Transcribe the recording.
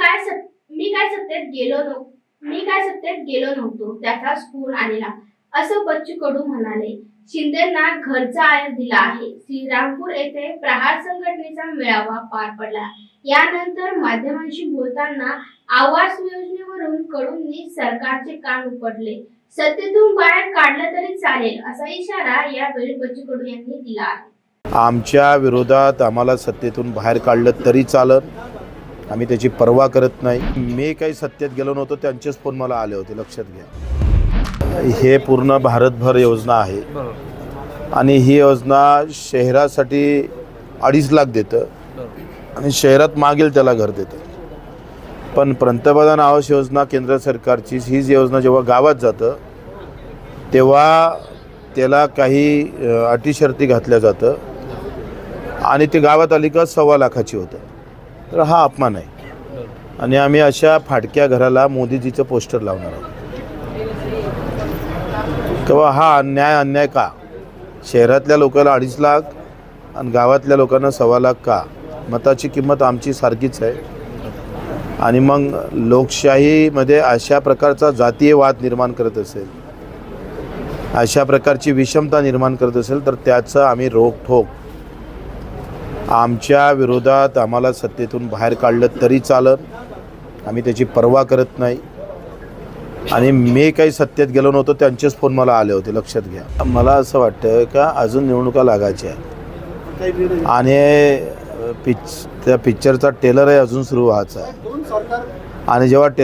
काय सत- मी काय सत्तेत गेलो नव्ह मी काय सत्तेत गेलो नव्हतो त्याचा स्फूर आलेला असं बच्चू कडू म्हणाले शिंदेना घरचा आयर दिला आहे. श्रीरामपूर येथे प्रहार संघटनेचा मेळावा पार पडला. यानंतर माध्यमांशी बोलताना आवास योजनेवरून कडूंनी सरकारचे कान उपडले. सत्तेतून बाहेर काढलं तरी चालेल असा इशारा यावेळी बच्चू कडू यांनी दिला आहे. आमच्या विरोधात आम्हाला सत्तेतून बाहेर काढलं तरी चालत आम्ही त्याची पर्वा करत नाही. मी काही सत्तेत गेलो नव्हतो त्यांचेच फोन मला आले होते लक्षात घ्या. हे पूर्ण भारतभर योजना आहे. आणि ही योजना शहरासाठी अडीच लाख देतं. आणि शहरात मागेल त्याला घर देतं. पण पंतप्रधान आवास योजना केंद्र सरकारची हीच योजना जेव्हा गावात जातं तेव्हा त्याला काही अटी शर्ती घातल्या जातं. आणि ते गावात आली का सव्वा लाखाची होतं. तर हा अपमान आहे. आणि आम्ही अशा फाटक्या घराला मोदीजीचं पोस्टर लावणार आहोत. तेव्हा हा अन्याय अन्याय का? शहरातल्या लोकांना अडीच लाख आणि गावातल्या लोकांना सव्वा लाख का? मताची किंमत आमची सारखीच आहे. आणि मग लोकशाहीमध्ये अशा प्रकारचा जातीय वाद निर्माण करत असेल अशा प्रकारची विषमता निर्माण करत असेल तर त्याचं आम्ही रोखठोक आमच्या विरोधात आम्हाला सत्तेतून बाहेर काढलं तरी चालत आम्ही त्याची पर्वा करत नाही. आणि मी काही सत्तेत गेलो नव्हतो त्यांचेच फोन मला आले होते लक्षात घ्या. मला असं वाटतं का अजून निवडणुका लागायच्या आणि पिच त्या पिक्चरचा टेलरही अजून सुरू व्हायचा आहे. आणि जेव्हा टेलर